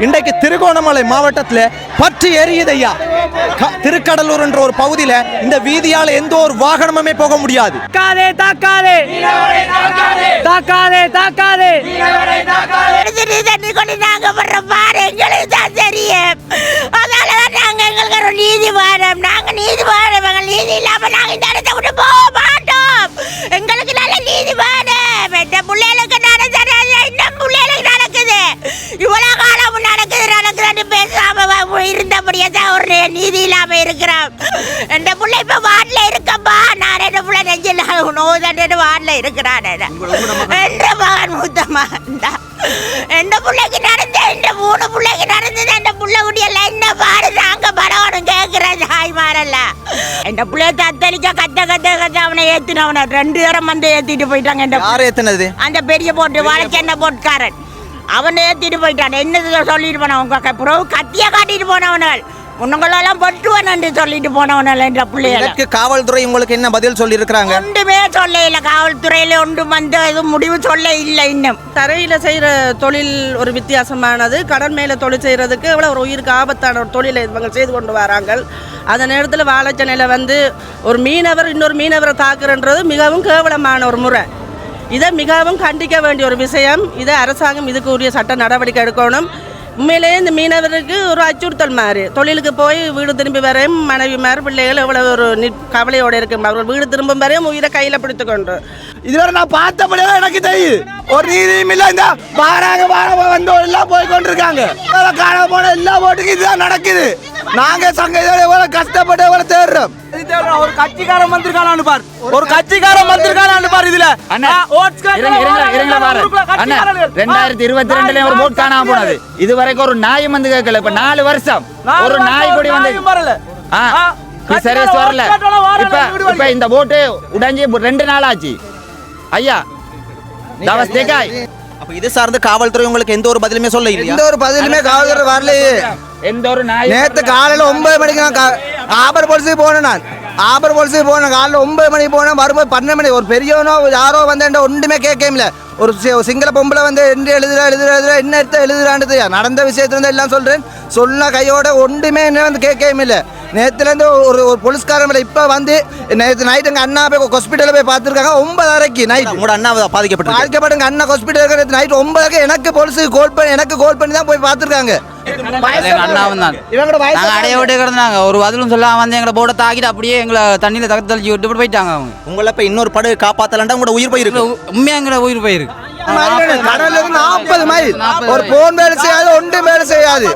இன்றைக்கு திருகோணமலை மாவட்டத்தில் பற்றி எரியுது ஐயா திருக்கடலூர் என்ற ஒரு பகுதியில் இந்த வீதியால எந்த ஒரு வாகனமுமே போக முடியாது. தாக்காதே தாக்காதே. தாக்காதே. தாக்காதே தண்ணி கொண்டு நாங்க படுற பாடு எங்களுக்கு தான் தெரியும். எங்களுக்கு ஒரு நீதி வேணும். நாங்க நீதி வேணும். எங்கள் நீதி இல்லாம நாங்க இந்த இடத்த விட்டு போக மாட்டோம். எங்களுக்கு நல்ல நீதி வேணும். எந்த பிள்ளைகளுக்கு நடந்தது இன்னும் பிள்ளைகளுக்கு நடக்குது. இவ்வளோ காலம் நடக்குது நடக்குதுன்னு பேசாமல் இருந்தபடியே தான் ஒரு நீதி இல்லாம இருக்கிறோம். எந்த பிள்ளை இப்போ வாட்டில் இருக்கப்பா. நான் ரெண்டு பிள்ளை நெஞ்சில் நோய் தண்டு வார்டில் இருக்கிறான் என்ற மகன் மூத்த மகன் தான். எந்த பிள்ளைக்கு நடந்த இந்த மூணு பிள்ளைக்கு நடந்தது அந்த புள்ள குடியல்ல என்ன பாடு நாங்க பரவணும் கேட்கிற தாய்மாரல்ல. எந்த பிள்ளைய தத்தளிக்க கத்த கத்த கத்த அவனை ஏத்தினவன ரெண்டு தரம் வந்து ஏத்திட்டு போயிட்டாங்க இந்த யார் ஏத்துனது? அந்த பெரிய போட்டு வாழைச்சென்ன போட்டுக்காரன். அவனை ஏத்திட்டு போயிட்டான். என்னது சொல்லிட்டு போனான் உங்க பிறகு கத்திய காட்டிட்டு போனவனால் உன்னங்களெல்லாம் பட்டுவனு சொல்லிட்டு போனவனால் என்ற பிள்ளைகளை இதற்கு காவல்துறை உங்களுக்கு என்ன பதில் சொல்லி இருக்கிறாங்க ஒன்றுமே சொல்ல இல்லை. காவல்துறையில ஒன்றும் வந்து எதுவும் முடிவு சொல்ல இல்லை இன்னும். தரையில் செய்கிற தொழில் ஒரு வித்தியாசமானது. கடல் மேலே தொழில் செய்கிறதுக்கு எவ்வளோ ஒரு உயிருக்கு ஆபத்தான ஒரு தொழிலை இவங்க செய்து கொண்டு வராங்க அந்த நேரத்தில் வாழைச்சனையில் வந்து ஒரு மீனவர் இன்னொரு மீனவரை தாக்குறன்றது மிகவும் கேவலமான ஒரு முறை. இதை மிகவும் கண்டிக்க வேண்டிய ஒரு விஷயம். இதை அரசாங்கம் இதுக்கு உரிய சட்ட நடவடிக்கை எடுக்கணும். உண்மையிலேயே இந்த மீனவருக்கு ஒரு அச்சுறுத்தல் மாதிரி. தொழிலுக்கு போய் வீடு திரும்பி வரையும் மனைவி மாதிரி பிள்ளைகள் எவ்வளோ ஒரு கவலையோடு இருக்கும். அவர்கள் வீடு திரும்பும் வரையும் உயிரை கையில் பிடித்து கொண்டு. இதுவரை நான் பார்த்தபடியே எனக்கு தெரியுது. ஒரு நீதியும் இல்லை இந்த வாராங்க வார வந்து எல்லாம் போய் கொண்டிருக்காங்க. காண போன எல்லா ஓட்டுக்கும் இதுதான் நடக்குது. நாங்க சங்க இதோட எவ்வளவு கஷ்டப்பட்டு எவ்வளவு தேடுறோம்? ஒரு கட்சிக்காரன் வந்திருக்கானு பார். ஒரு கட்சிக்காரன் வந்திருக்கானு பார் இதுல. ரெண்டாயிரத்தி இருபத்தி ரெண்டுல ஒரு போட் காணாம போனது. இது வரைக்கும் ஒரு நாய் வந்து கேட்கல. இப்ப நாலு வருஷம். ஒரு நாய் கூடி வந்து ஆ, ஃபிஷரிஸ் வரல. இப்ப இப்ப இந்த போட்டு உடைஞ்சு ரெண்டு நாள் ஆச்சு. ஐயா தவஸ் தேக்காய் இது சார்ந்து காவல்துறை உங்களுக்கு எந்த ஒரு பதிலுமே சொல்ல இல்லையா எந்த ஒரு பதிலுமே காவல்துறை வரலையே. எந்த ஒரு நேத்து காலையில ஒன்பது மணிக்கு நான் ஆபர் போலீஸுக்கு போனேன் நான். ஆபர் போலீஸுக்கு போனேன் காலைல ஒன்பது மணிக்கு போனேன் வரும்போது பன்னெண்டு மணி. ஒரு பெரியவனோ யாரோ வந்து ஒன்றுமே கேட்கல ஒரு சிங்கள பொம்பளை வந்து என்ன எழுதுறா எழுதுறா எழுதுறா என்ன எடுத்து எழுதுறான்றது. நடந்த விஷயத்துல இருந்து எல்லாம் சொல்றேன். சொன்ன கையோட ஒன்றுமே என்ன வந்து கேட்கவும் இல்லை நேற்றுலேருந்து ஒரு ஒரு போலீஸ்காரன் இப்போ வந்து நேற்று நைட்டு எங்கள் அண்ணா போய் ஹாஸ்பிட்டலில் போய் பார்த்துருக்காங்க. ஒன்பதரைக்கு நைட் உங்களோட அண்ணா பாதிக்கப்பட்டு பாதிக்கப்பட்ட அண்ணா ஹாஸ்பிட்டல் நேற்று நைட் ஒன்பதரைக்கு எனக்கு போலீஸுக்கு கால் பண்ணி எனக்கு கால் பண்ணி தான் போய் பார்த்துருக்காங்க. அண்ணாவும் தான். அடைய விட்டு கிடந்தாங்க. ஒரு பதிலும் சொல்லாம வந்து எங்களை போட தாக்கிட்டு அப்படியே எங்களை தண்ணியில தக்க தெளிச்சு விட்டு போயிட்டாங்க அவங்க. உங்களை இப்ப இன்னொரு படகு காப்பாத்தலண்டா உங்களோட உயிர் போயிருக்கு. உண்மையா எங்களை உயிர் போயிருக்கு. கடல்ல இருந்து நாற்பது மைல். ஒரு போன் வேலை செய்யாது ஒன்றும் வேலை செய்யாது.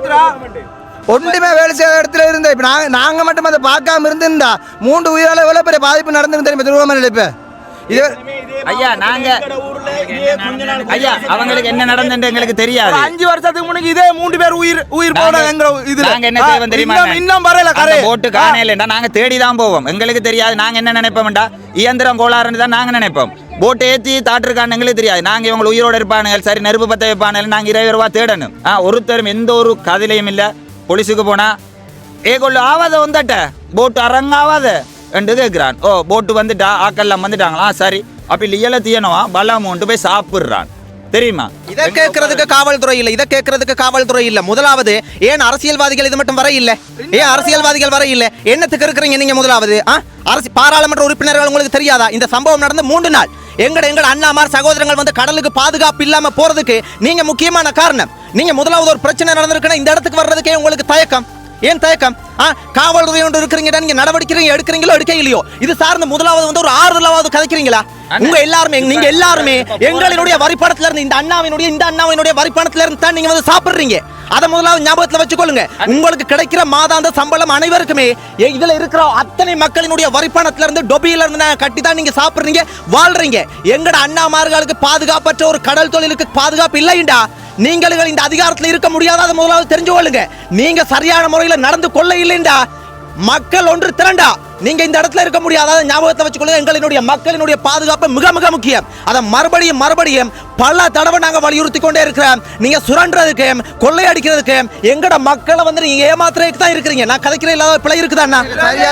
ஒன்றுமே வேலை செய்யாத இடத்துல இருந்த இப்ப நாங்க நாங்க மட்டும் அதை பார்க்காம இருந்திருந்தா மூன்று உயிரால எவ்வளவு பெரிய பாதிப்பு நடந்துருக்கு தெரியுமா திருவண்ணாமலை இப்ப? இது ஐயா நாங்க ஐயா அவங்களுக்கு என்ன நடந்துன்னு எங்களுக்கு தெரியாது. அஞ்சு வருஷத்துக்கு முன்னாடி இதே மூன்று பேர் உயிர் உயிர் போனாங்க எங்க இதுல. நாங்க என்ன செய்வோம் தெரியுமா இன்னும் வரல கரை. போட்டு காணையிலண்டா நாங்க தேடி தான் போவோம். எங்களுக்கு தெரியாது நாங்க என்ன நினைப்போம்டா? இயந்திரம் கோளாறுன்னு தான் நாங்க நினைப்போம். போட்டு ஏத்தி தாட்டிருக்கான்னு எங்களுக்கு தெரியாது. நாங்க இவங்க உயிரோட இருப்பானுங்க சரி நெருப்பு பத்த வைப்பானுங்க நாங்க இருபது ரூபா தேடணும். ஆ ஒருத்தரும் எந்த ஒரு கதிலையும் இல்ல. போலீஸுக்கு போனா ஏ கொள்ளு ஆவாத வந்தட்ட போட்டு அரங்காவாத. என்று கேட்குறான் ஓ போட்டு வந்துட்டா ஆக்கெல்லாம் வந்துட்டாங்களா? சரி. அப்படி லியல தீயனவா பலாமோண்டு கொண்டு போய் சாப்பிடுறான். தெரியுமா? இதை கேட்கறதுக்கு காவல்துறை இல்ல. இதை கேட்கறதுக்கு காவல்துறை இல்ல. முதலாவது ஏன் அரசியல்வாதிகள் இது மட்டும் வர இல்ல? ஏன் அரசியல்வாதிகள் வர இல்ல? என்னத்துக்கு இருக்கிறீங்க நீங்க முதலாவது? ஆ? அரசு பாராளுமன்ற உறுப்பினர்கள் உங்களுக்கு தெரியாதா? இந்த சம்பவம் நடந்து மூன்று நாள். எங்கட எங்கட அண்ணாமார் சகோதரங்கள் வந்து கடலுக்கு பாதுகாப்பு இல்லாம போறதுக்கு நீங்க முக்கியமான காரணம். நீங்க முதலாவது ஒரு பிரச்சனை நடந்திருக்குன்னா இந்த இடத்துக்கு வர்றதுக்கே உங்களுக்கு தயக்கம். ஏன் தயக்கம்? காவல்துறை ஒன்று இருக்கிறீங்கடா நீங்க நடவடிக்கை எடுக்கிறீங்களோ எடுக்க இல்லையோ? இது சார்ந்த முதலாவது வந்து ஒரு ஆறுதலாவது கதைக்கிறீங்களா? உங்க எல்லாருமே நீங்க எல்லாருமே எங்களினுடைய வரிப்பணத்துல இருந்து இந்த அண்ணாவினுடைய இந்த அண்ணாவினுடைய வரிப்பணத்துல இருந்து தான் நீங்க வந்து சாப்பிடுறீங்க. அதை முதலாவது ஞாபகத்துல வச்சுக்கொள்ளுங்க. உங்களுக்கு கிடைக்கிற மாதாந்த சம்பளம் அனைவருக்குமே இதுல இருக்கிற அத்தனை மக்களினுடைய வரிப்பணத்துல இருந்து டொபியில இருந்து கட்டி தான் நீங்க சாப்பிடுறீங்க வாழ்றீங்க. எங்கட அண்ணாமார்களுக்கு பாதுகாப்பற்ற ஒரு கடல் தொழிலுக்கு பாதுகாப்பு இல்லைண்டா? நீங்கள் இந்த அதிகாரத்தில் இருக்க முடியாத அதை முதலாவது தெரிஞ்சு கொள்ளுங்க நீங்க சரியான முறையில் நடந்து கொள்ள இல்லைண்டா மக்கள் ஒன்று திரண்டா. நீங்க இந்த இடத்துல இருக்க முடியாது ஞாபகத்தை வச்சுக்கொள்ளுங்க. எங்களினுடைய மக்களினுடைய பாதுகாப்பு மிக மிக முக்கியம். அதை மறுபடியும் மறுபடியும் பல தடவை நாங்க வலியுறுத்தி கொண்டே இருக்கிறோம். நீங்க சுரண்டுறதுக்கு கொள்ளையடிக்கிறதுக்கு எங்கட மக்களை வந்து நீங்க ஏமாத்துறதுக்கு தான் இருக்கிறீங்க. நான் கதைக்கிற இல்லாத பிழை இருக்குதாண்ணா? சரியா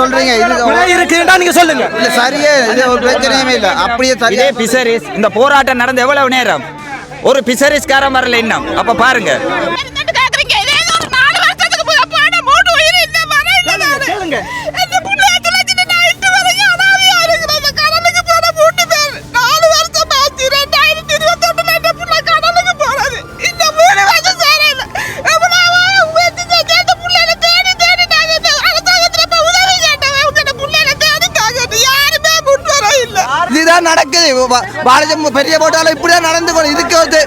சொல்றீங்க? இது பிழை இருக்குதுன்னா நீங்க சொல்லுங்க. இல்ல சரியே இது ஒரு பிரச்சனையுமே இல்ல. அப்படியே இதே சரியா பிசரிஸ் இந்த போராட்டம் நடந்து எவ்வளவு நேரம்? ஒரு பிசரிஸ்காரன் வரல இன்னும். அப்ப பாருங்க. இதுதான் வா- பாலாஜி பெரிய போட்டாலும் இப்படிதான் நடந்து கொண்டு இதுக்கு வந்து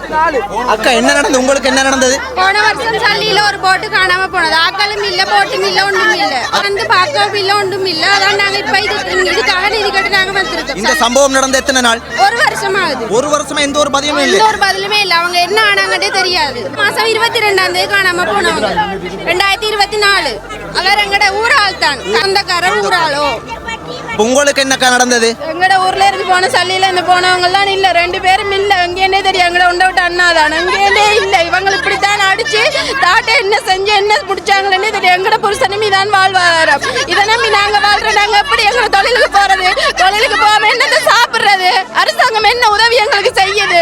அக்கா என்ன நடந்தது? உங்களுக்கு என்ன நடந்தது? போன வருஷம் சல்லியில ஒரு போட்டு காணாம போனது. ஆக்களும் இல்ல போட்டும் இல்ல ஒன்றும் இல்ல. வந்து பார்க்கவும் இல்ல ஒன்றும் இல்ல. அதான் நாங்க இப்ப இது இதுக்காக நிதி கட்டு நாங்க இந்த வந்திருக்கோம் சம்பவம் நடந்த எத்தனை நாள்? ஒரு வருஷம் ஆகுது ஒரு வருஷமா எந்த ஒரு எந்த இல்லை. ஒரு பதிலுமே இல்ல. அவங்க என்ன ஆனாங்கன்னே தெரியாது. மாசம் இருபத்தி ரெண்டாம் தேதி காணாம போனவங்க. ரெண்டாயிரத்தி இருபத்தி நாலு. அவர் எங்கட ஊராள் தான் கந்தக்கார ஊராளோ. உங்களுக்கு என்னக்கா நடந்தது? எங்கட ஊர்ல இருந்து போன சல்லியில இருந்து போனவங்க எல்லாம் இல்ல. ரெண்டு பேரும் இல்ல. எங்கேன்னே தெரியும். எங்கட உண்ட விட்டு அண்ணா தான். எங்கேனே இல்ல. இவங்க இப்படித்தான் அடிச்சு தாட்டை என்ன செஞ்சு என்ன முடிச்சாங்களே தெரியும். எங்கட புருஷனும் இதான் வாழ்வாதாரம். இதை நம்பி நாங்க வாழ்றோம் நாங்க எப்படி எங்க தொழிலுக்கு போறது? தொழிலுக்கு போகாம என்னத்தை சாப்பிடுறது? அரசாங்கம் என்ன உதவி எங்களுக்கு செய்யுது?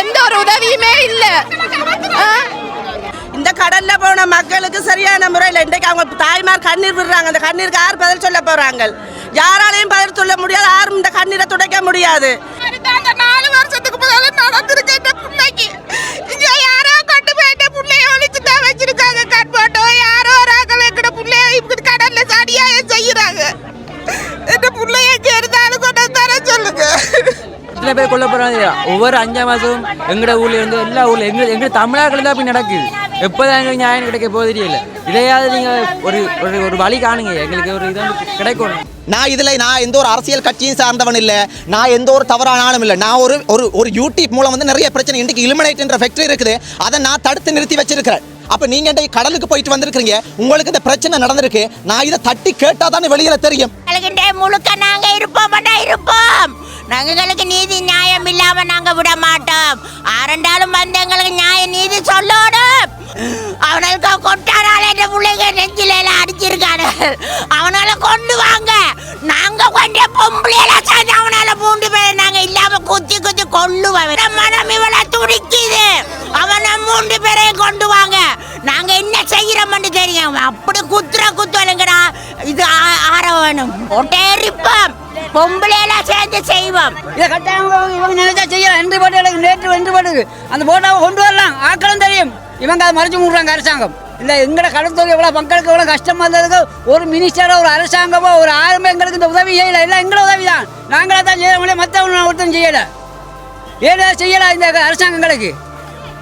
எந்த ஒரு உதவியுமே இல்ல? இந்த கடல்ல போன மக்களுக்கு சரியான முறையில் இன்றைக்கு அவங்க தாய்மார் கண்ணீர் விடுறாங்க. அந்த கண்ணீருக்கு யார் பதில் சொல்ல போறாங்க? யாராலையும் பதில் சொல்ல முடியாது யாரும் இந்த கண்ணீரை துடைக்க முடியாது. நாலு வருஷத்துக்கு முதல்ல நடந்திருக்கு இந்த பிள்ளைக்கு. இங்க யாரோ கொண்டு போயிட்ட பிள்ளைய ஒழிச்சு தான் வச்சிருக்காங்க. கட் போட்டோ யாரோ ஒரு ஆக்கள் எங்கட பிள்ளைய இப்படி கடல்ல சடியாய செய்யறாங்க. இந்த பிள்ளைய எங்க இருந்தாலும் கொண்டு தர சொல்லுங்க. இத்தனை பேர் கொல்ல போறாங்க. ஒவ்வொரு அஞ்சாம் மாதம் எங்கட ஊர்ல இருந்து எல்லா ஊர்ல எங்க எங்க தமிழ்நாட்டில் தான் அப்படி நடக்குது. எப்போதான் எங்களுக்கு நியாயம் கிடைக்க போகுது தெரியல. இதையாவது நீங்க ஒரு ஒரு ஒரு வழி காணுங்க. எங்களுக்கு ஒரு இது கிடைக்கணும். நான் இதில் நான் எந்த ஒரு அரசியல் கட்சியும் சார்ந்தவன் இல்லை. நான் எந்த ஒரு தவறானாலும் இல்லை. நான் ஒரு ஒரு ஒரு யூடியூப் மூலம் வந்து நிறைய பிரச்சனை இன்றைக்கு இலுமினேட் என்ற ஃபேக்டரி இருக்குது. அதை நான் தடுத்து நிறுத்தி வச்சிருக்கிறேன். அப்போ நீங்கள் இன்றைக்கு கடலுக்கு போயிட்டு வந்திருக்கீங்க உங்களுக்கு இந்த பிரச்சனை நடந்திருக்கு. நான் இதை தட்டி கேட்டால் தானே வெளியில் தெரியும். முழுக்க நாங்கள் இருப்போம் இருப்போம். எங்களுக்கு நீதி நியாயம் இல்லாம நாங்க விட மாட்டோம் ஆரண்டாலும் வந்து எங்களுக்கு நியாய நீதி சொல்லணும். அவனுக்கு கொட்டாரால என்ற பிள்ளைங்க நெஞ்சில எல்லாம் அடிச்சிருக்காரு அவனால கொண்டு வாங்க. நாங்க கொஞ்சம் எல்லாம் சேர்ந்து அவனால பூண்டு போய் நாங்க இல்லாம குத்தி குத்தி கொள்ளுவோம். மனம் இவளை துடிக்குது. அவனை மூன்று பேரையும் கொண்டு வாங்க. நாங்க என்ன செய்யறோம்னு தெரியும். அப்படி குத்துற குத்துவலுங்கடா இது வேணும் ஒட்டேரிப்போம் பொம்பளையெல்லாம் சேர்ந்து செய்வோம் இதை கட்டாயம் இவங்க நினைச்சா செய்யலாம் என்று போட்டு நேற்று வென்று போட்டுக்கு அந்த போட்டாவை கொண்டு வரலாம் ஆக்களும் தெரியும் இவங்க அதை மறைச்சு விடுறாங்க அரசாங்கம் இல்லை எங்களோட கடற்தொகை எவ்வளோ மக்களுக்கு எவ்வளோ கஷ்டமாக இருந்ததுக்கு ஒரு மினிஸ்டரோ ஒரு அரசாங்கமோ ஒரு ஆளுமே எங்களுக்கு இந்த உதவி செய்யலை எல்லாம் எங்களோட உதவி தான் நாங்களே தான் செய்ய முடியும் மற்றவங்க ஒருத்தரும் செய்யலை ஏதோ செய்யலை இந்த அரசாங்கங்களுக்கு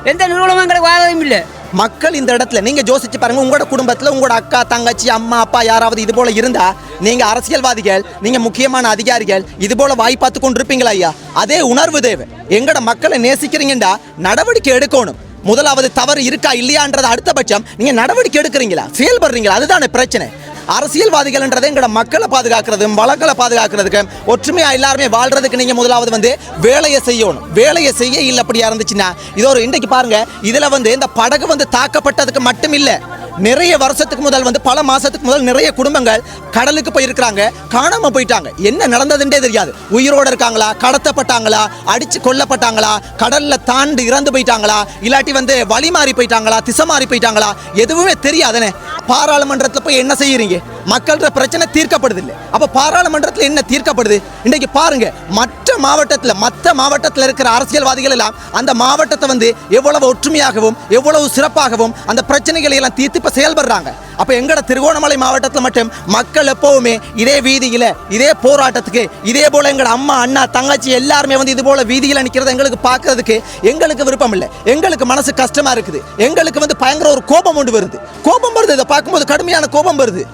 எந்த நிறுவனமும் எங்களுக்கு வாதமும் இல்லை மக்கள் இந்த இடத்துல நீங்க யோசிச்சு பாருங்க உங்களோட குடும்பத்துல உங்களோட அக்கா தங்கச்சி அம்மா அப்பா யாராவது இது போல இருந்தா நீங்க அரசியல்வாதிகள் நீங்க முக்கியமான அதிகாரிகள் இது போல வாய் பார்த்து கொண்டிருப்பீங்களா ஐயா? அதே உணர்வு தேவை. எங்கட மக்களை நேசிக்கிறீங்கடா நடவடிக்கை எடுக்கணும். முதலாவது தவறு இருக்கா இல்லையான்றது அடுத்த பட்சம் நீங்க நடவடிக்கை எடுக்கிறீங்களா? செயல்படுறீங்களா? அதுதானே பிரச்சனை. அரசியல்வாதிகள்ன்றது எங்களோட மக்களை பாதுகாக்கிறது வளங்களை பாதுகாக்கிறதுக்கு ஒற்றுமையாக எல்லாருமே வாழ்றதுக்கு நீங்கள் முதலாவது வந்து வேலையை செய்யணும். வேலையை செய்ய இல்லை அப்படியா இருந்துச்சுன்னா இது ஒரு இன்றைக்கு பாருங்க இதில் வந்து இந்த படகு வந்து தாக்கப்பட்டதுக்கு மட்டும் இல்லை நிறைய வருஷத்துக்கு முதல் வந்து பல மாசத்துக்கு முதல் நிறைய குடும்பங்கள் கடலுக்கு போயிருக்கிறாங்க. காணாம போயிட்டாங்க. என்ன நடந்ததுன்றே தெரியாது. உயிரோட இருக்காங்களா? கடத்தப்பட்டாங்களா? அடிச்சு கொல்லப்பட்டாங்களா? கடல்ல தாண்டி இறந்து போயிட்டாங்களா? இல்லாட்டி வந்து வழி மாறி போயிட்டாங்களா? திசை மாறி போயிட்டாங்களா? எதுவுமே தெரியாதுனே. பாராளுமன்றத்தில் போய் என்ன செய்யறீங்க? மக்கள்கிட்ட பிரச்சனை தீர்க்கப்படுது இல்லை பாராளுமன்றத்தில் என்ன தீர்க்கப்படுது? இன்னைக்கு பாருங்க மற்ற மாவட்டத்தில் மற்ற மாவட்டத்தில் இருக்கிற அரசியல்வாதிகள் எல்லாம் அந்த மாவட்டத்தை வந்து எவ்வளவு ஒற்றுமையாகவும் எவ்வளவு சிறப்பாகவும் அந்த பிரச்சனைகளை எல்லாம் தீர்த்து இப்போ செயல்படுறாங்க. அப்போ எங்கட திருகோணமலை மாவட்டத்தில் மட்டும் மக்கள் எப்போவுமே இதே வீதியில இதே போராட்டத்துக்கு இதே போல எங்கள் அம்மா அண்ணா தங்கச்சி எல்லாருமே வந்து இது போல வீதியில் நிக்கிறது எங்களுக்கு பார்க்கறதுக்கு எங்களுக்கு விருப்பம் இல்லை எங்களுக்கு மனசு கஷ்டமா இருக்குது. எங்களுக்கு வந்து பயங்கர ஒரு கோபம் ஒன்று வருது. கோபம் வருது இதை பார்க்கும்போது கடுமையான கோபம் வருது.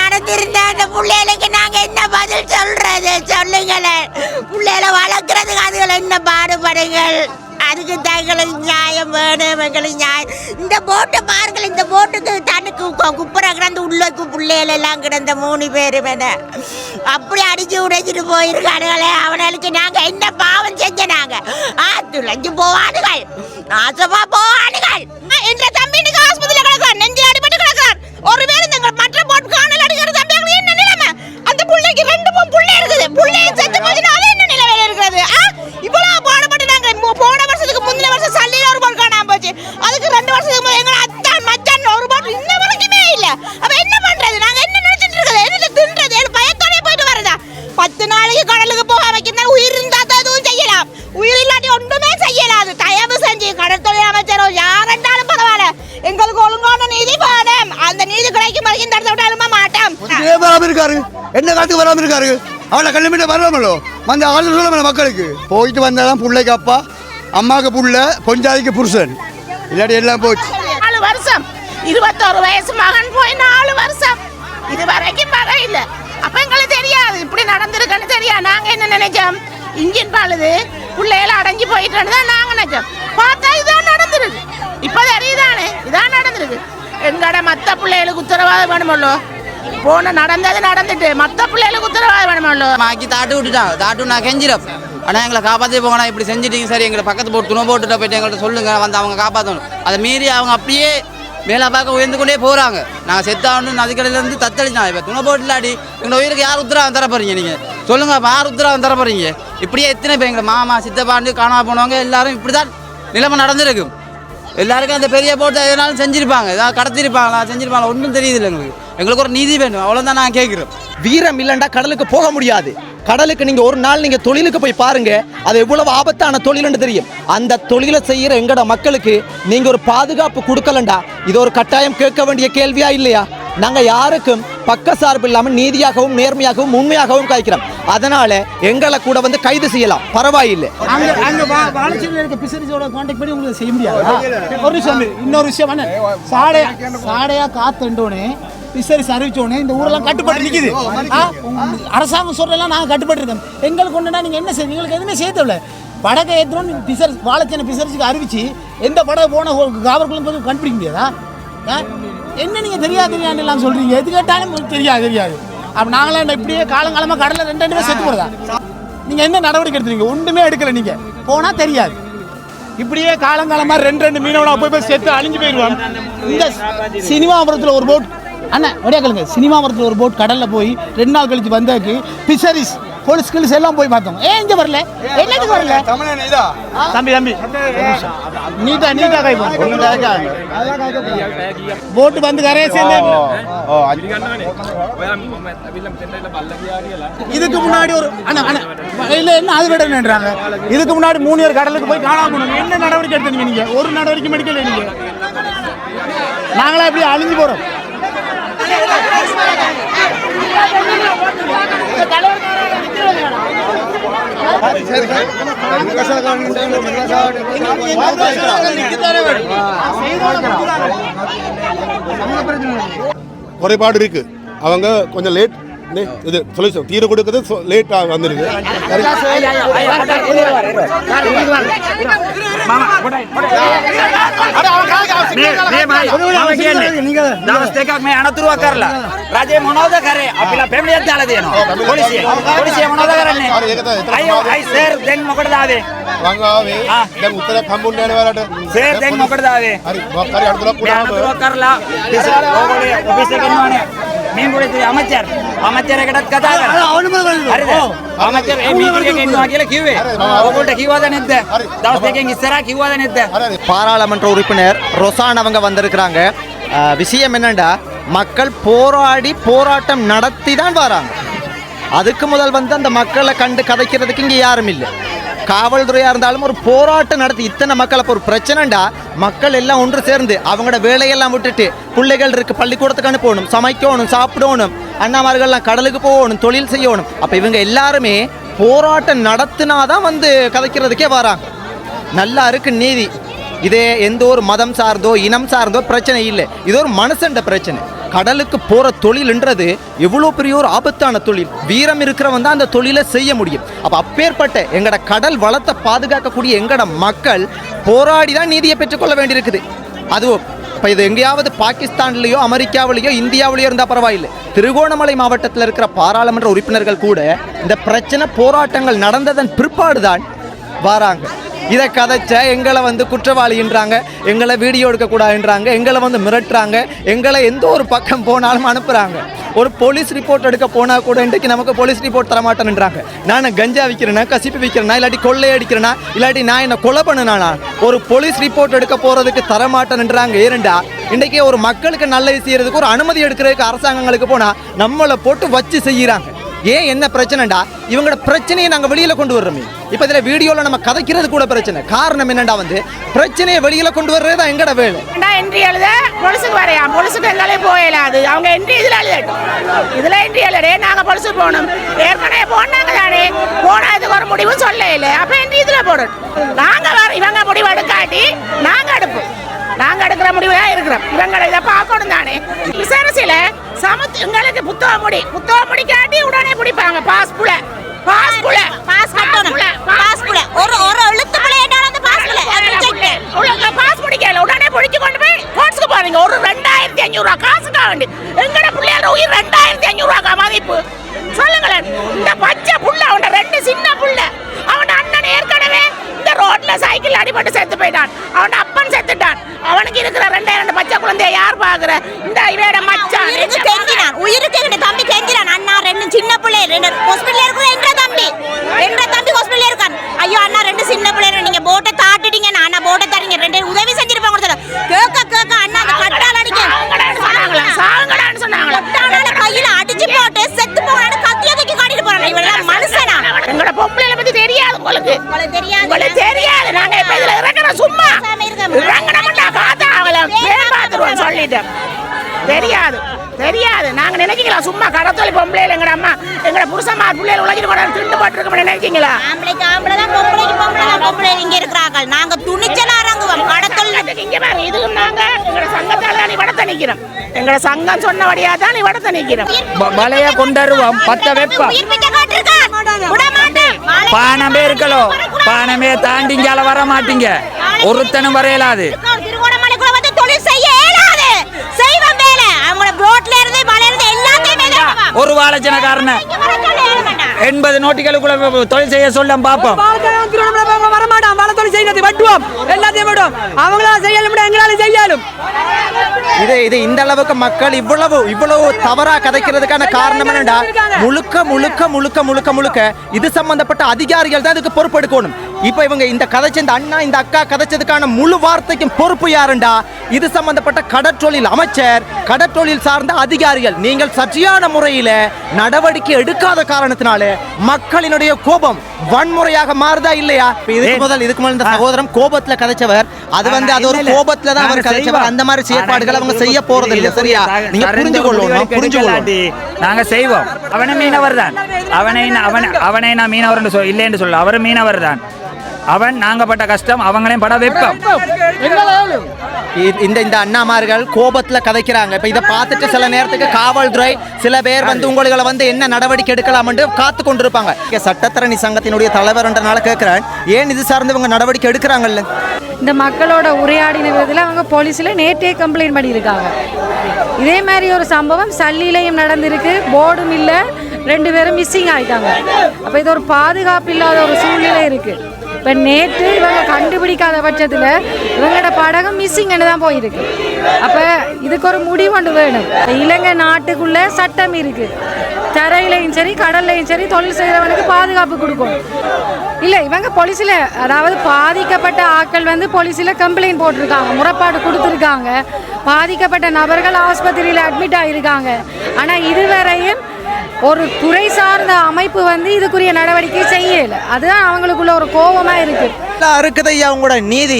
நடந்திருந்த அந்த பிள்ளைகளுக்கு நாங்க என்ன பதில் சொல்றது? சொல்லுங்களேன் பிள்ளைகளை வளர்க்கறதுக்கு அதுகளை என்ன பாடுபடுங்கள்? அதுக்கு தான் நியாயம் வேணும் எங்களுக்கு நியாயம். இந்த போட்டு பாருங்கள் இந்த போட்டுக்கு தண்ணுக்கு குப்புற கிடந்து உள்ளக்கு பிள்ளைகள் எல்லாம் கிடந்த மூணு பேர் வேண அப்படி அடிச்சு உடைச்சிட்டு போயிருக்கானுங்களே அவனுக்கு நாங்க என்ன பாவம் செஞ்ச நாங்க? ஆ துளைஞ்சு போவானுகள். நாசமா போவானுகள். என்ற தம்பி ஆஸ்பத்திரியில் கிடக்கிறான். நெஞ்சு அடிபட்டு கிடக்கிறான். ஒருவேளை இந்த மற்ற போட்டு காணல. ரெண்டு பிள்ளைக்கு ரெண்டு புள்ள இருக்குது. பிள்ளைய செத்து போச்சுன்னா அது என்ன நிலைமையில இருக்கிறது. இப்பெல்லாம் பாடுபட்டு நாங்க போன வருஷத்துக்கு முந்தின வருஷம் சல்லியில ஒரு பொருள் காணாம போச்சு. அதுக்கு ரெண்டு வருஷத்துக்கு எங்களை அத்தா இருக்காரு அவளை கல்யாணம் வரலாமலோ வந்து ஆளு சொல்லணும் மக்களுக்கு. போயிட்டு வந்தாதான் பிள்ளைக்கு அப்பா அம்மாவுக்கு புள்ள பொஞ்சாதிக்கு புருஷன். இல்லாட்டி எல்லாம் போச்சு. நாலு வருஷம். இருபத்தோரு வயசு மகன் போய் நாலு வருஷம். இது வரைக்கும் வர இல்ல. அப்ப எங்களுக்கு தெரியாது. இப்படி நடந்திருக்குன்னு தெரியாது. நாங்க என்ன நினைச்சோம்? இன்ஜின் பாழுது. பிள்ளைகள அடைஞ்சு போயிட்டு தான் நாங்க நினைச்சோம். பார்த்தா இதான் நடந்திருக்கு. இப்ப தெரியுதானே? இதான் நடந்திருக்கு. எங்கட மத்த பிள்ளைகளுக்கு உத்தரவாதம் வேணுமல்லோ? போன நடந்தது நடந்துட்டு. மத்த பிள்ளைகளுக்கு உத்தரவாதம் வேணுமல்ல மாக்கி தாட்டு விட்டுட்டான் தாட்டு நான் கெஞ்சிடும் ஆனால் எங்களை காப்பாற்றி போகணும் இப்படி செஞ்சுட்டீங்க சரி. எங்களை பக்கத்து போட்டு துணை போட்டுட்டு போயிட்டு எங்கள்கிட்ட சொல்லுங்க. வந்து அவங்க காப்பாற்றணும் அதை மீறி அவங்க அப்படியே மேலே பார்க்க உயர்ந்து கொண்டே போகிறாங்க நாங்கள் செத்தாகணும் நதிக்கடையிலேருந்து தத்தளிச்சோம் இப்போ துணை போட்டுலாடி. எங்களை உயிருக்கு யார் உத்தரவாதம் தர போகிறீங்க நீங்கள் சொல்லுங்கள் யார் உத்தரவாதம் தர போறீங்க? இப்படியே எத்தனை பேர்? எங்களை மாமா சித்தப்பாண்டு காணாம போனவங்க எல்லாரும் இப்படி தான் நிலைமை நடந்திருக்கும். எல்லாருக்கும் அந்த பெரிய போட்டு எதனாலும் செஞ்சுருப்பாங்க. ஏதாவது கடத்திருப்பாங்களா? செஞ்சுருப்பாங்களா? ஒன்றும் தெரியுது இல்லை எங்களுக்கு. எங்களுக்கு ஒரு நீதி வேணும் அவ்வளோதான் நான் கேட்குறோம் வீரம் இல்லைண்டா கடலுக்கு போக முடியாது. கடலுக்கு நீங்க ஒரு நாள் நீங்க தொழிலுக்கு போய் பாருங்க. அது எவ்வளவு ஆபத்தான தொழில்னு தெரியும். அந்த தொழிலை செய்யற எங்கட மக்களுக்கு நீங்க ஒரு பாதுகாப்பு கொடுக்கலண்டா? இது ஒரு கட்டாயம் கேட்க வேண்டிய கேள்வியா இல்லையா? நாங்க யாருக்கும் பக்க சார்பு இல்லாம நீதியாகவும் நேர்மையாகவும் உண்மையாகவும் காய்க்கிறோம். அதனால எங்களை கூட வந்து கைது செய்யலாம். பரவாயில்லை. செய்ய முடியாதா. ஒரு விஷயம். இன்னொரு விஷயம் என்ன? சாடையா சாடையா காத்துண்டோனே பிசரிஸ் அறிவிச்சோடனே இந்த ஊரெல்லாம் கட்டுப்பட்டு உங்க அரசாங்கம் சொல்றதெல்லாம் நாங்க கட்டுப்பட்டு இருக்கோம் எங்களுக்கு ஒண்ணுனா நீங்க என்ன செய்ய எங்களுக்கு எதுவுமே செய்ய தேவையில்ல. படகை ஏற்றணும் பிசர் வாழைச்சேனை பிசரிச்சுக்கு அறிவிச்சு எந்த படகு போன காவல்குள்ள போய் கண்டுபிடிக்க முடியாதா? ஆ? என்ன நீங்கள் தெரியாது தெரியாதுலாம் எல்லாம் எது கேட்டாலும் உங்களுக்கு தெரியாது தெரியாது. அப்போ நாங்களாம் என்ன இப்படியே காலங்காலமாக கடலில் ரெண்டு ரெண்டு பேர் செத்து போகிறதா நீங்கள் என்ன நடவடிக்கை எடுத்துறீங்க ஒன்றுமே எடுக்கலை நீங்கள் போனால் தெரியாது. இப்படியே காலங்காலமாக ரெண்டு ரெண்டு மீனவனா போய் போய் செத்து அழிஞ்சு போயிடுவான் இந்த சினிமாபுரத்தில் ஒரு போட் அண்ணா ஒரே கேளுங்க. சினிமாபுரத்தில் ஒரு போட் கடலில் போய் ரெண்டு நாள் கழித்து வந்தாக்கு ஃபிஷரிஸ் போலீஸ் கிளிஸ் எல்லாம் போய் பார்த்தோம் ஏன் இங்க வரல என்னத்துக்கு வரல தம்பி தம்பி நீட்டா நீட்டா கை போட்டு வந்து கரையை சேர்ந்து இதுக்கு முன்னாடி ஒரு அண்ணா அண்ணா இல்ல என்ன அது விட என்னன்றாங்க இதுக்கு முன்னாடி மூணு பேர் கடலுக்கு போய் காணாம என்ன நடவடிக்கை எடுத்தீங்க நீங்க ஒரு நடவடிக்கை எடுக்கல நீங்க நாங்களா இப்படி அழிஞ்சு போறோம் குறைபாடு இருக்கு. அவங்க கொஞ்சம் லேட் இது சொல்யூஷன் தீர கொடுக்கிறது லேட்டாக வந்துருக்கு දෙකක් මේ අනතුරුවක් කරලා රජය මොනවද කරේ අපිලා පැමිණියක් දාලා තියෙනවා පොලිසිය පොලිසිය මොනවද කරන්නේ අයියෝ අයි සර් දැන් මොකටද ආවේ මං ආවේ දැන් උත්තරයක් හම්බුන්නේ නැහැ වලට සර් දැන් මොකටද ආවේ හරි මොකක් හරි අනතුරක් වුණාම අනතුරක් කරලා ඔෆිස් එකේ ඉන්නවනේ ಮೀನುಗುಡಿ ಅಮಚರ್ ಅಮಚರ ಗಿಡದ ಕಥಾ ಅಮಚರ್ பாராளுமன்ற உறுப்பினர் ரொசான் அவங்க வந்திருக்கிறாங்க. அஹ், விஷயம் என்னண்டா? மக்கள் போராடி போராட்டம் நடத்தி தான் வராங்க. அதுக்கு முதல் வந்து அந்த மக்களை கண்டு கதைக்கிறதுக்கு இங்க யாரும் இல்லை. காவல்துறையாக இருந்தாலும் ஒரு போராட்டம் நடத்தி இத்தனை மக்கள் அப்போ ஒரு பிரச்சனைண்டா? மக்கள் எல்லாம் ஒன்று சேர்ந்து அவங்களோட வேலையெல்லாம் விட்டுட்டு பிள்ளைகள் இருக்கு பள்ளிக்கூடத்துக்கு அனுப்பணும் சமைக்கணும் சாப்பிடணும் அண்ணாமார்கள்லாம் கடலுக்கு போகணும் தொழில் செய்யணும். அப்போ இவங்க எல்லாருமே போராட்டம் நடத்தினாதான் வந்து கதைக்கிறதுக்கே வராங்க. நல்லா இருக்கு நீதி. இதே எந்த ஒரு மதம் சார்ந்தோ இனம் சார்ந்தோ பிரச்சனை இல்லை. இது ஒரு மனுஷன்ட பிரச்சனை. கடலுக்கு போகிற தொழில்ன்றது எவ்வளோ பெரிய ஒரு ஆபத்தான தொழில். வீரம் இருக்கிறவன் தான் அந்த தொழிலை செய்ய முடியும். அப்போ அப்பேற்பட்ட எங்கட கடல் வளத்தை பாதுகாக்கக்கூடிய எங்கட மக்கள் போராடி தான் நீதியை பெற்றுக்கொள்ள வேண்டியிருக்குது. அதுவும் இப்போ இது எங்கேயாவது பாகிஸ்தான்லேயோ அமெரிக்காவிலேயோ இந்தியாவிலேயோ இருந்தால் பரவாயில்லை. திருகோணமலை மாவட்டத்தில் இருக்கிற பாராளுமன்ற உறுப்பினர்கள் கூட இந்த பிரச்சனை போராட்டங்கள் நடந்ததன் பிற்பாடு தான் வராங்க. இதை கதைச்ச எங்களை வந்து குற்றவாளின்றாங்க எங்களை வீடியோ எடுக்கக்கூடாதுன்றாங்க எங்களை வந்து மிரட்டுறாங்க எங்களை எந்த ஒரு பக்கம் போனாலும் அனுப்புகிறாங்க ஒரு போலீஸ் ரிப்போர்ட் எடுக்க போனால் கூட இன்றைக்கு நமக்கு போலீஸ் ரிப்போர்ட் தரமாட்டேன்றாங்க. நான் கஞ்சா விற்கிறேனா கசிப்பு விற்கிறேனா இல்லாட்டி கொள்ளை அடிக்கிறேனா இல்லாட்டி நான் என்ன கொலை பண்ணுனானா ஒரு போலீஸ் ரிப்போர்ட் எடுக்க போகிறதுக்கு தரமாட்டேன்றாங்க. மாட்டேன்ன்றாங்க இன்றைக்கி ஒரு மக்களுக்கு நல்லது செய்யறதுக்கு ஒரு அனுமதி எடுக்கிறதுக்கு அரசாங்கங்களுக்கு போனால் நம்மளை போட்டு வச்சு செய்கிறாங்க ஏன் என்ன பிரச்சனைடா? இவங்களோட பிரச்சனையை நாங்கள் வெளியில் கொண்டு வர்றோமே. இப்போ இதில் வீடியோவில் நம்ம கதைக்கிறது கூட பிரச்சனை. காரணம் என்னடா வந்து பிரச்சனையை வெளியில் கொண்டு வர்றது தான் எங்கட வேலை. என்ட்ரி எழுத? பொலிசுக்கு வரையா? பொலிசுக்கு இருந்தாலே போயிடாது அவங்க என்ட்ரி இதில் எழுதட்டும் இதில் என்ட்ரி எழுதே. நாங்கள் பொலிசுக்கு போகணும். ஏற்கனவே போனாங்க தானே. போனதுக்கு ஒரு முடிவும் சொல்ல இல்லை அப்போ என்ட்ரி இதில் போடணும் நாங்கள் வர இவங்க முடிவு எடுக்காட்டி நாங்கள் எடுப்போம். நாங்க எடுக்கிற முடிவு தான் இருக்கிறோம். இவங்களை இதை பார்க்கணும் தானே. விசாரிச்சில சமத்து எங்களுக்கு புத்தகம் முடி. புத்தகம் முடிக்காட்டி உடனே பிடிப்பாங்க பாஸ் புல. பாஸ் புல. பாஸ் கட்டணும். பாஸ் கூட ஒரு ஒரு எழுத்து பிள்ளையாட்டாலும் அந்த பாஸ் உள்ள பாஸ் முடிக்கல. உடனே பிடிச்சு கொண்டு போய் கோர்ட்ஸ்க்கு போறீங்க. ஒரு ரெண்டாயிரத்தி அஞ்சூறு ரூபா காசுக்காக வேண்டி. எங்கட பிள்ளையோட உயிர் ரெண்டாயிரத்தி அஞ்சூறு ரூபா மதிப்பு சொல்லுங்களேன். இந்த பச்சை புள்ள அவன ரெண்டு சின்ன புள்ள. அவன் அண்ணன் ஏற்கனவே இந்த ரோட்ல சைக்கிள் அடிபட்டு செத்து போயிட்டான். அவன் அப்பன் அவனுக்கு இருக்கிற ரெண்டே ரெண்டு பச்சை குழந்தைய யார் பாக்குற இந்த இவையோட மச்சான் உயிருக்கு கெஞ்சினான். உயிருக்கு எங்க தம்பி கெஞ்சினான். அண்ணா ரெண்டு சின்ன பிள்ளை ரெண்டு ஹாஸ்பிடல்ல இருக்கிற என்ற தம்பி? என்ற தம்பி ஹாஸ்பிடல்ல இருக்கான். ஐயோ அண்ணா ரெண்டு சின்ன பிள்ளை நீங்க போட்டை தாட்டிட்டீங்க. அண்ணா போட்டை தரீங்க ரெண்டு உதவி செஞ்சிருப்பாங்க கொடுத்தாரு கேட்க கேட்க அண்ணா அந்த கட்டால அடிக்க. சொன்னாங்களா சாங்கடான்னு சொன்னாங்களா கட்டால கையில அடிச்சு போட்டு செத்து போறான்னு கத்திய தூக்கி காட்டிட்டு போறாங்க. இவெல்லாம் மனுஷனா? எங்களோட பொம்பளைல பத்தி தெரியாது உங்களுக்கு. உங்களுக்கு தெரியாது. உங்களுக்கு தெரியாது. நாங்க இப்ப இதுல இறங்குறோம் சும்மா. இறங்கணும்டா சொல்லிட்டேன் தெரியாது. தெரியாது. நாங்க நினைக்கிறோம் சும்மா கடத்தொழி பொம்பளைல எங்கட அம்மா எங்கட புருஷமா பிள்ளைகள் உலகிட்டு கொண்டாந்து திண்டு போட்டுருக்கோம் நினைக்கிறீங்களா ஆம்பளைக்கு ஆம்பளை தான் பொம்பளைக்கு பொம்பளை தான் பொம்பளை இங்க இருக்கிறார்கள். நாங்க துணிச்சலா இறங்குவோம். கடத்தல் அதுக்கு இங்க பாரு இதுவும் நாங்க. எங்கட சங்கத்தால தான் இவடத்தை நிக்கிறோம். எங்கட சங்கம் சொன்னபடியா தான் இவடத்தை நிக்கிறோம். வலைய கொண்டருவோம். பத்த வெப்பம் பானமே இருக்கலோ? பானமே தாண்டி இங்கால வர மாட்டீங்க. ஒருத்தனும் வரையலாது. ஒரு வாழைச்சனக்காரன எண்பது நோட்டிகளுக்குள்ள தொழில் செய்ய சொல்ல பாப்போம். வரமாட்டான் வள தொழில் செய்யறது வெட்டுவோம். எல்லாத்தையும் வெட்டுவோம் அவங்களால செய்யலும் எங்களால செய்யாலும். இது இது இந்த அளவுக்கு மக்கள் இவ்வளவு இவ்வளவு தவறா கதைக்கிறதுக்கான காரணம் என்னடா முழுக்க முழுக்க முழுக்க முழுக்க முழுக்க இது சம்பந்தப்பட்ட அதிகாரிகள் தான் இதுக்கு பொறுப்பெடுக்கணும். இப்ப இவங்க இந்த கதைச்ச இந்த அண்ணா இந்த அக்கா கதைச்சதுக்கான முழு வார்த்தைக்கும் பொறுப்பு யாருண்டா? இது சம்பந்தப்பட்ட கடற்றொழில் அமைச்சர் கடற்றொழில் சார்ந்த அதிகாரிகள். நீங்கள் சரியான முறையில நடவடிக்கை எடுக்காத காரணத்தினால மக்களினுடைய கோபம் வன்முறையாக மாறுதா இல்லையா? இதுக்கு முதல் இதுக்கு முதல் இந்த சகோதரம் கோபத்துல கதைச்சவர் அது வந்து அது ஒரு கோபத்துல தான் அவர் கதைச்சவர். அந்த மாதிரி செயற்பாடுகள் அவங்க செய்ய போறது இல்ல சரியா? நீங்க புரிஞ்சு கொள்ளணும் புரிஞ்சு கொள்ளணும் நாங்க செய்வோம். அவன மீனவர் தான். அவனை அவன் அவனை நான் மீனவர் இல்லைன்னு சொல்ல அவர் மீனவர் தான். அவன் நாங்க பட்ட கஷ்டம் அவங்களையும் பட வைப்போம். இ- இந்த இந்த அண்ணாமார்கள் கோபத்துல கதைக்கிறாங்க. இப்ப இதை பார்த்துட்டு சில நேரத்துக்கு காவல்துறை சில பேர் வந்து உங்களை வந்து என்ன நடவடிக்கை எடுக்கலாம்னு காத்து கொண்டிருப்பாங்க. சட்டத்தரணி சங்கத்தினுடைய தலைவர்ன்றனால கேட்கிறேன் ஏன் இது சார்ந்து இவங்க நடவடிக்கை எடுக்கிறாங்கல்ல? இந்த மக்களோட உரையாடின விதத்தில் அவங்க போலீஸில் நேற்றே கம்ப்ளைண்ட் பண்ணியிருக்காங்க. இதே மாதிரி ஒரு சம்பவம் சல்லிலையும் நடந்திருக்கு. போர்டும் இல்லை. ரெண்டு பேரும் மிஸ்ஸிங் ஆயிட்டாங்க. அப்போ இது ஒரு பாதுகாப்பு இல்லாத ஒரு சூழ்நிலை இருக்குது இப்போ நேற்று இவங்க கண்டுபிடிக்காத பட்சத்தில் இவங்களோட படகம் மிஸ்ஸிங்னு தான் போயிருக்கு. அப்போ இதுக்கு ஒரு முடிவு ஒன்று வேணும். இலங்கை நாட்டுக்குள்ளே சட்டம் இருக்குது தரையிலையும் சரி கடல்லையும் சரி தொழில் செய்கிறவனுக்கு பாதுகாப்பு கொடுக்கும் இல்லை இவங்க போலீஸில் அதாவது பாதிக்கப்பட்ட ஆட்கள் வந்து போலீஸில் கம்ப்ளைண்ட் போட்டிருக்காங்க முறைப்பாடு கொடுத்துருக்காங்க. பாதிக்கப்பட்ட நபர்கள் ஆஸ்பத்திரியில் அட்மிட் ஆகியிருக்காங்க ஆனால் இதுவரையும் ஒரு துறை சார்ந்த அமைப்பு வந்து இதுக்குரிய நடவடிக்கை செய்யலை. அதுதான் அவங்களுக்குள்ள ஒரு கோபமாக இருக்கு. நல்லா இருக்குது ஐயா அவங்களோட நீதி.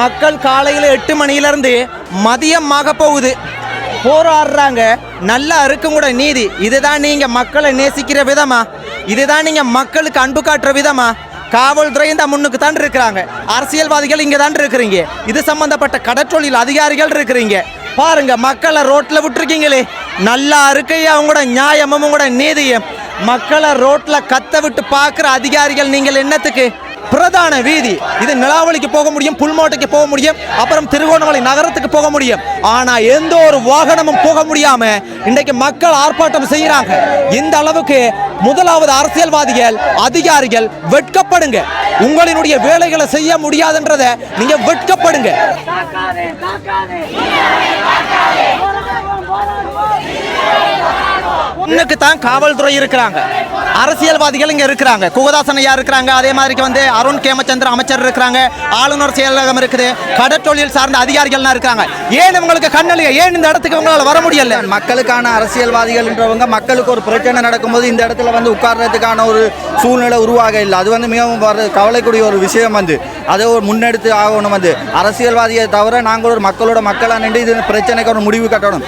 மக்கள் காலையில் எட்டு மணில மதியம் ஆக போகுது. போராடுறாங்க. நல்லா இருக்கும் கூட நீதி. இதுதான் நீங்க மக்களை நேசிக்கிற விதமா? இதுதான் நீங்க மக்களுக்கு அன்பு காட்டுற விதமா? காவல்துறை இந்த முன்னுக்கு தான் இருக்கிறாங்க. அரசியல்வாதிகள் இங்கே தான் இருக்கிறீங்க. இது சம்பந்தப்பட்ட கடற்றொழில் அதிகாரிகள் இருக்கிறீங்க. பாருங்க மக்களை ரோட்டில் விட்டுருக்கீங்களே. நல்லா இருக்கையா கூட நியாயமும் உங்களோட நீதியும். மக்களை ரோட்டில் கத்த விட்டு பார்க்குற அதிகாரிகள் நீங்கள் என்னத்துக்கு? பிரதான வீதி. இது நிலாவளிக்கு போக முடியும் புல்மோட்டைக்கு போக முடியும் அப்புறம் திருகோணமலை நகரத்துக்கு போக முடியும். ஆனா எந்த ஒரு வாகனமும் போக முடியாம இன்றைக்கு மக்கள் ஆர்ப்பாட்டம் செய்யறாங்க. இந்த அளவுக்கு முதலாவது அரசியல்வாதிகள் அதிகாரிகள் வெட்கப்படுங்க. உங்களினுடைய வேலைகளை செய்ய முடியாதுன்றத நீங்க வெட்கப்படுங்க. ஒண்ணுக்கு தான் காவல்துறை இருக்கிறாங்க. அரசியல்வாதிகள் இங்கே இருக்கிறாங்க. குகதாசன் ஐயா இருக்கிறாங்க. அதே மாதிரி வந்து அருண் கேமச்சந்திர அமைச்சர் இருக்கிறாங்க. ஆளுநர் செயலகம் இருக்குது. கடற்றொழில் சார்ந்த அதிகாரிகள்லாம் இருக்காங்க ஏன் உங்களுக்கு கண்ணலிய ஏன் இந்த இடத்துக்கு உங்களால் வர முடியல? மக்களுக்கான அரசியல்வாதிகள்ன்றவங்க மக்களுக்கு ஒரு பிரச்சனை நடக்கும்போது இந்த இடத்துல வந்து உட்கார்றதுக்கான ஒரு சூழ்நிலை உருவாக இல்லை. அது வந்து மிகவும் வர ஒரு விஷயம் வந்து. அதை ஒரு முன்னெடுத்து ஆகணும் வந்து. அரசியல்வாதியை தவிர நாங்கள் ஒரு மக்களோட மக்களாக நின்று இது பிரச்சனைக்கு ஒரு முடிவு கட்டணும்.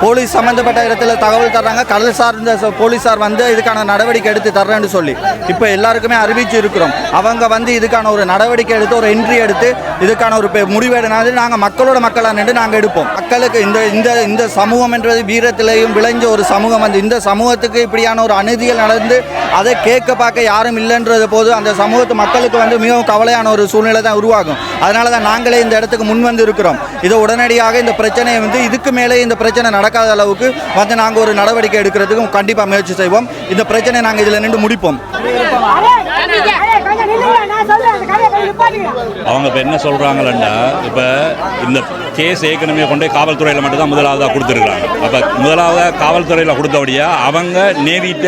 போலீஸ் சம்மந்தப்பட்ட இடத்துல தகவல் தர்றாங்க. கடல் சார்ந்த போலீஸார் வந்து இதுக்கான நடவடிக்கை எடுத்து தர்றேன்னு சொல்லி. இப்போ எல்லாருக்குமே அறிவிச்சு இருக்கிறோம். அவங்க வந்து இதுக்கான ஒரு நடவடிக்கை எடுத்து ஒரு என்ட்ரி எடுத்து இதுக்கான ஒரு பெ- முடிவு நாங்கள் மக்களோட மக்களாக நின்று நாங்கள் எடுப்போம். மக்களுக்கு இந்த இந்த இந்த சமூகம் என்றது வீரத்திலையும் விளைஞ்ச ஒரு சமூகம். வந்து இந்த சமூகத்துக்கு இப்படியான ஒரு அநீதிகள் நடந்து அதை கேட்க பார்க்க யாரும் இல்லைன்றது போது அந்த சமூகத்து மக்களுக்கு வந்து மிகவும் கவலையான ஒரு சூழ்நிலை தான் உருவாகும். அதனால தான் நாங்களே இந்த இடத்துக்கு முன் வந்து இருக்கிறோம். இதை உடனடியாக இந்த பிரச்சனையை வந்து இதுக்கு மேலே இந்த பிரச்சனை நடக்காத அளவுக்கு வந்து நாங்கள் ஒரு நடவடிக்கை எடுக்கிறதுக்கும் கண்டிப்பாக முயற்சி செய்வோம். இந்த பிரச்சனையை நாங்கள் இதில் நின்று முடிப்போம். அவங்க இப்போ என்ன சொல்கிறாங்களா இப்போ இந்த கேஸ் ஏற்கனவே கொண்டு காவல்துறையில் மட்டும்தான் முதலாவதாக கொடுத்துருக்குறாங்க. அப்போ முதலாவதாக காவல்துறையில் கொடுத்தபடியா அவங்க நேவிட்ட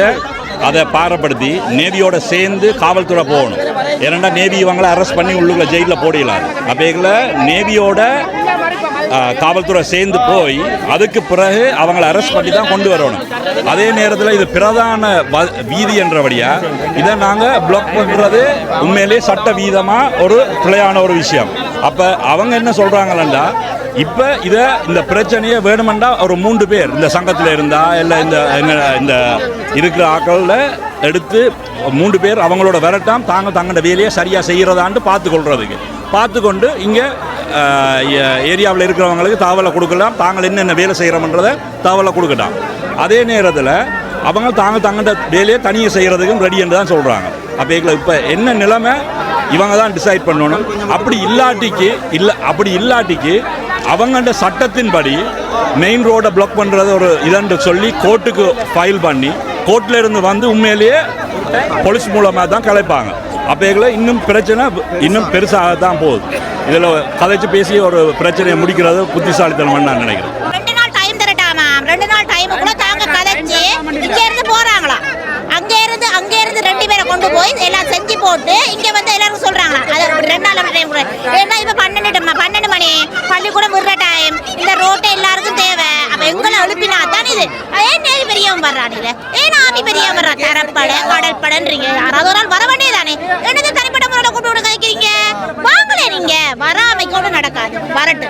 அதை பாரப்படுத்தி நேவியோட சேர்ந்து காவல்துறை போகணும். ஏன்னா நேவி இவங்களை அரெஸ்ட் பண்ணி உள்ளுக்குள்ள ஜெயிலில் போடலாம் அப்போ இதில் நேவியோட காவல்துறை சேர்ந்து போய் அதுக்கு பிறகு அவங்கள அரெஸ்ட் பண்ணி தான் கொண்டு வரணும். அதே நேரத்தில் இது பிரதான வீதி என்றபடியா இதை நாங்கள் பிளாக் பண்ணுறது உண்மையிலேயே சட்ட வீதமாக ஒரு பிழையான ஒரு விஷயம். அப்போ அவங்க என்ன சொல்கிறாங்களா இப்போ இதை இந்த பிரச்சனையை வேணுமெண்டா ஒரு மூன்று பேர் இந்த சங்கத்தில் இருந்தா இல்லை இந்த இந்த இருக்கிற ஆட்களில் எடுத்து மூன்று பேர் அவங்களோட விரட்டாம் தாங்க தங்களோட வேலையை சரியாக செய்கிறதான்ட்டு பார்த்து கொள்றதுக்கு பார்த்து கொண்டு இங்கே ஏரியாவில் இருக்கிறவங்களுக்கு தகவலை கொடுக்கலாம். தாங்கள் என்னென்ன வேலை செய்கிறோம்ன்றதை தகவலை கொடுக்கட்டான் அதே நேரத்தில் அவங்க தாங்க தங்கிட்ட வேலையை தனியாக செய்கிறதுக்கும் ரெடி என்று தான் சொல்கிறாங்க அப்போ எங்களை இப்போ என்ன நிலைமை? இவங்க தான் டிசைட் பண்ணணும். அப்படி இல்லாட்டிக்கு இல்லை அப்படி இல்லாட்டிக்கு அவங்கள்ட சட்டத்தின்படி மெயின் ரோடை பிளாக் பண்ணுறது ஒரு இதன்று சொல்லி கோர்ட்டுக்கு ஃபைல் பண்ணி கோர்ட்டில் இருந்து வந்து உண்மையிலேயே போலீஸ் மூலமாக தான் கலைப்பாங்க. அப்போ இன்னும் பிரச்சனை இன்னும் பெருசாக தான் போகுது. இதில் கதைச்சு பேசி ஒரு பிரச்சனையை முடிக்கிறது புத்திசாலித்தனம்னு நான் நினைக்கிறேன். ரெண்டு நாள் டைம் தரட்டாமா? ரெண்டு நாள் டைம் கூட தாங்க கதைச்சு இங்க இருந்து போகிறாங்களா அங்க இருந்து அங்க இருந்து ரெண்டு பேரை கொண்டு போய் எல்லாம் செஞ்சு போட்டு இங்க வந்து எல்லாரும் சொல்றாங்களா? அது ரெண்டு நாள் டைம் கூட. ஏன்னா இப்ப பன்னெண்டு டைம் பன்னெண்டு மணி பள்ளிக்கூடம் விடுற டைம் இந்த ரோட்டை எல்லாருக்கும் தேவை அப்ப எங்களை எழுப்பினா தான் இது ஏன் நேவி இது ஏன் ஆமி தரப்பட கடல் படன்றீங்க. யாராவது ஒரு ஆள் வர வேண்டியதானே என்னது தனிப்பட்ட முறையில் கூப்பிட்டு விட கதைக்கிறீங்க? வாங்களே நீங்க. வராமை கூட நடக்காது. வரட்டு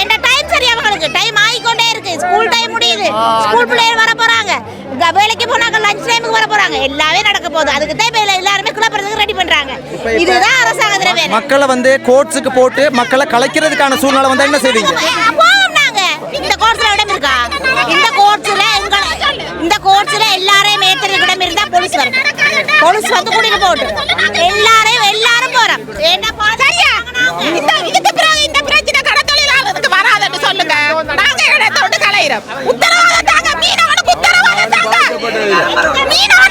என்ன டைம் சரி அவங்களுக்கு டைம் ஆகிக்கொண்டே இருக்கு. ஸ்கூல் டைம் முடியுது. ஸ்கூல் பிள்ளைகள் வர போறாங்க. வேலைக்கு போனாங்க லஞ்ச் டைமுக்கு வர போறாங்க. எல்லாமே நடக்க போகுது. அதுக்கு தான் இப்ப எல்லாருமே கிளப்புறதுக்கு ரெடி பண்றாங்க. இதுதான் அரசாங்கத்துல மக்களை வந்து கோர்ட்ஸுக்கு போட்டு மக்களை கலைக்கிறதுக்கான சூழ்நிலை வந்தா என்ன செய்வீங்க? போலீஸ் வந்து கூட்டிட்டு போட்டு எல்லாரையும் எல்லாரும் போறோம். இந்த இதுக்கு பிறகு இந்த பிரச்சனை கடத்தொழிலாளருக்கு வராதுன்னு சொல்லுங்க. நாங்க இடத்தை விட்டு கலையிறோம். உத்தரவாதம் தாங்க மீனவனுக்கு உத்தரவாதம் தாங்க. மீனவனுக்கு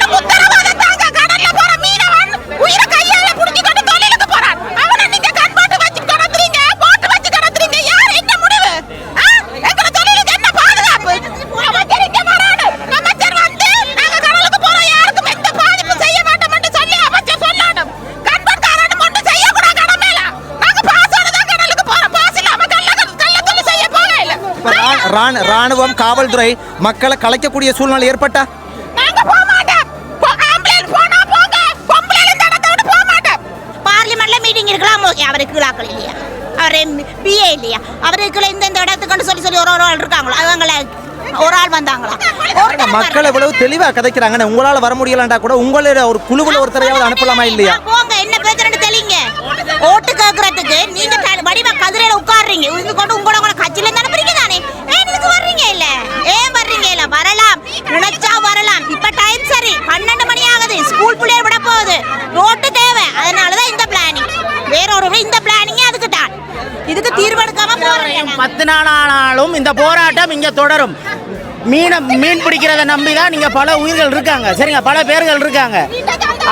ராணுவம் காவல்துறை மக்களை கலைக்கக்கூடிய சூழ்நிலை ஏற்பட்டா? பார்லிமெண்ட்ல மீட்டிங் இருக்கலாம். ஓகே அவருக்கு ஆக்கள் இல்லையா? அவர் பிஏ இல்லையா? அவருக்கு இந்த இந்த இடத்துக்கு சொல்லி சொல்லி ஒரு ஒரு ஆள் இருக்காங்களா? அவங்கள ஒரு ஆள் வந்தாங்களா? மக்கள் எவ்வளவு தெளிவா கதைக்கிறாங்க உங்களால வர முடியலண்டா கூட உங்களோட ஒரு குழுவுல ஒருத்தரையாவது அனுப்பலாமா இல்லையா? போங்க. என்ன பிரச்சனை தெளிங்க. ஓட்டு கேட்கறதுக்கு நீங்க வடிவா கதிரையில உட்கார்றீங்க. இது கொண்டு உங்களோட இந்த போராட்டம் இங்கே தொடரும். மீனை மீன் பிடிக்கிறத நம்பி தான் நீங்கள் பல உயிர்கள் இருக்காங்க. சரிங்க பல பேர்கள் இருக்காங்க.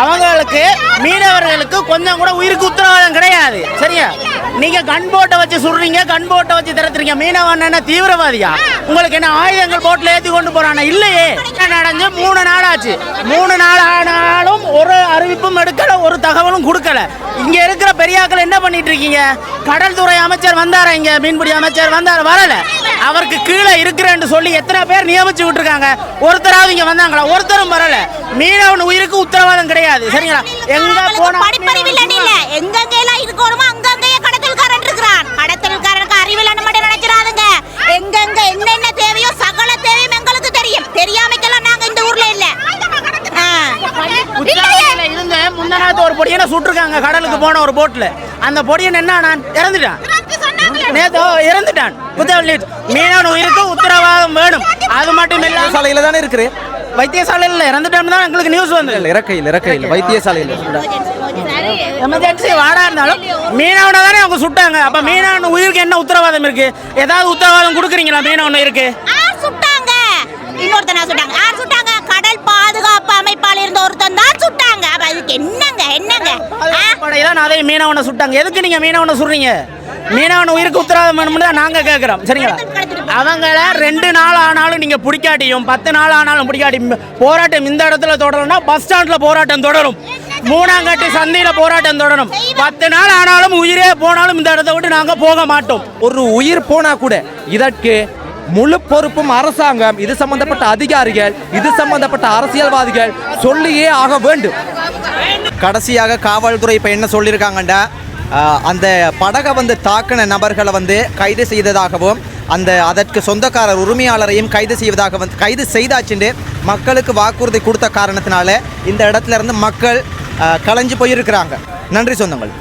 அவங்களுக்கு மீனவர்களுக்கு கொஞ்சம் கூட உயிருக்கு உத்தரவாதம் கிடையாது. சரியா நீங்க கண் போட்டை வச்சு சுடுறீங்க கண் போட்டை வச்சு திறத்துறீங்க. மீனவன் என்ன தீவிரவாதியா? உங்களுக்கு என்ன ஆயுதங்கள் போட்டில் ஏற்றி கொண்டு போறானா? இல்லையே. என்ன நடந்து? மூணு நாள் ஆச்சு மூணு நாள் ஆனாலும் ஒரு அறிவிப்பும் எடுக்கல ஒரு தகவலும் கொடுக்கல. இங்க இருக்கிற பெரியாக்கள் என்ன பண்ணிட்டு இருக்கீங்க? கடல்துறை அமைச்சர் வந்தாரா இங்க? மீன்பிடி அமைச்சர் வந்தார்? வரல. அவருக்கு கீழே இருக்கிறேன்னு சொல்லி எத்தனை பேர் நியமிச்சு விட்டுருக்காங்க? ஒருத்தராவது இங்க வந்தாங்களா? ஒருத்தரும் வரல. மீனவன் உயிருக்கு உத்தரவாதம் கிடையாது. சரிங்களா? எங்க போனா படிப்பறிவில் இல்ல. எங்கெங்க எல்லாம் இருக்கணுமோ அங்கங்கேயே கடத்தல்காரன் இருக்கிறான். கடத்தல்காரனுக்கு அறிவில்லைன்னு மட்டும் நினைச்சிடாதுங்க. எங்கெங்க என்னென்ன தேவையோ சகல தேவையும் எங்களுக்கு தெரியும். தெரியாமைக்கெல்லாம் நாங்க இந்த ஊர்ல இல்ல. இருந்து முந்தநாத்து ஒரு பொடியனை சுட்டிருக்காங்க கடலுக்கு போன ஒரு போட்ல அந்த பொடியன் என்ன நான் இறந்துட்டான். நேத்து இறந்துட்டான். குத்தவள்ளி மீனவன் உயிருக்கு உத்தரவாதம் வேணும். அது மட்டும் இல்ல சாலையில தானே இருக்கிறேன். வைத்தியசாலையில் இறந்துட்டான்னு தான் எங்களுக்கு நியூஸ் வந்து இறக்கையில் இறக்கையில் வைத்தியசாலையில். எமர்ஜென்சி வாடா இருந்தாலும் மீனவனை தானே அவங்க சுட்டாங்க. அப்ப மீனவன் உயிருக்கு என்ன உத்தரவாதம் இருக்கு? ஏதாவது உத்தரவாதம் கொடுக்குறீங்களா மீனவன் இருக்கு சுட்டாங்க. இன்னொருத்தனா சுட்டாங்க. யார் சுட்டாங்க. கடல் பாதுகாப்பு அமைப்பால் இருந்த ஒருத்தன் தான் சுட்டாங்க. அப்ப அதுக்கு என்னங்க என்னங்க? படையில அதே மீனவனை சுட்டாங்க. எதுக்கு நீங்க மீனவனை சுடுறீங்க? மீனவன் உயிருக்கு உத்தரவாதம் வேணும்னு தான் நாங்க கேட்கிறோம் சரிங்களா? அவங்கள ரெண்டு நாள் ஆனாலும் நீங்க பிடிக்காட்டியும் பத்து நாள் ஆனாலும் பிடிக்காட்டி போராட்டம் இந்த இடத்துல தொடரணும்னா பஸ் ஸ்டாண்ட்ல போராட்டம் தொடரும். மூணாங்கட்டி சந்தையில போராட்டம் தொடரும். பத்து நாள் ஆனாலும் உயிரே போனாலும் இந்த இடத்த விட்டு நாங்க போக மாட்டோம். ஒரு உயிர் போனா கூட இதற்கு முழு பொறுப்பும் அரசாங்கம் இது சம்பந்தப்பட்ட அதிகாரிகள் இது சம்பந்தப்பட்ட அரசியல்வாதிகள் சொல்லியே ஆக வேண்டும். கடைசியாக காவல்துறை இப்போ என்ன சொல்லியிருக்காங்கண்டா? அந்த படகை வந்து தாக்கின நபர்களை வந்து கைது செய்ததாகவும் அந்த அதற்கு சொந்தக்காரர் உரிமையாளரையும் கைது செய்வதாக வந்து கைது செய்தாச்சுண்டு. மக்களுக்கு வாக்குறுதி கொடுத்த காரணத்தினால இந்த இடத்துல இருந்து மக்கள் களைஞ்சு கலைஞ்சு போயிருக்கிறாங்க. நன்றி சொந்தங்கள்.